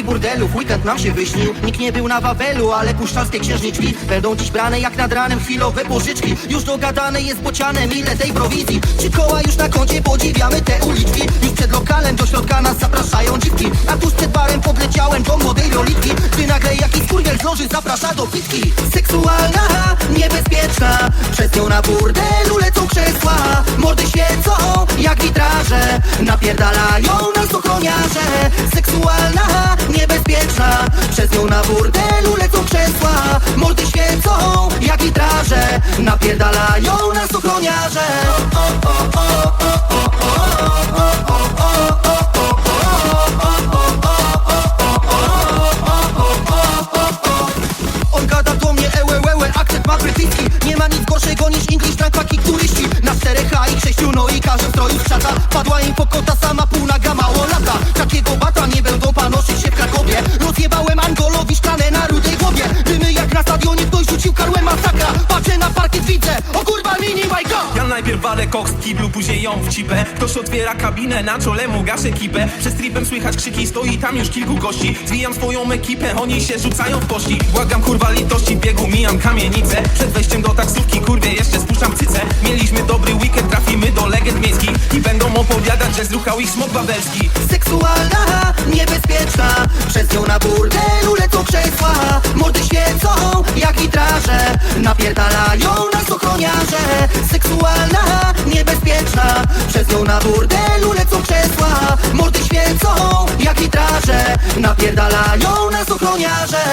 i burdelów. Weekend nam się wyśnił. Nikt nie był na Wawelu, ale puszczalskie księżniczki Będą dziś brane jak nad ranem chwilowe pożyczki. Już dogadane jest bocianem ile tej prowizji. Czy koła już na koncie podziwiamy te uliczki. Już przed lokalem do środka nas zapraszają dziwki. A tuż przed barem podleciałem do młodej lolitki Gdy nagle jakiś kurwiel z loży zaprasza do pitki Seksualna, niebezpieczna. Przez nią na burdelu lecą krzesła. Mordy świecą jak witraże. Napierdalają nas ochroniarze. Seksualna, Przez nią na burdelu lecą krzesła. Mordy świecą jak witraże. Napierdalają nas ochroniarze. Niż English trampaki turyści. Na czterech A i sześciu, no i każdy stroju z szata Padła im pokota sama pół naga mało lata Takiego bata nie będą Angolowi szklane na rudej głowie. Dymy jak na stadionie ktoś rzucił karłem masakra. Patrzę na parkiet, widzę, o kurwa mini majka Ja najpierw walę koks w kiblu, później ją w cipę Ktoś otwiera kabinę, na czole mu gaszę ekipę Przez tripem słychać krzyki, stoi tam już kilku gości. Zwijam swoją ekipę, oni się rzucają w kości. Błagam kurwa litości, biegu mijam kamienicę Przed wejściem do taksówki, kurwie jeszcze spuszczam cycę Mieliśmy dobry weekend, trafimy do legend miejskich. I będą opowiadać, że zruchał ich smok wawelski Seksualna, niebezpieczna Przez nią na burdelu Świecą krzesła, mordy świecą jak i traże. Napierdalają nas ochroniarze Seksualna, niebezpieczna. Przez nią na burdelu lecą krzesła Mordy świecą jak i traże. Napierdalają nas ochroniarze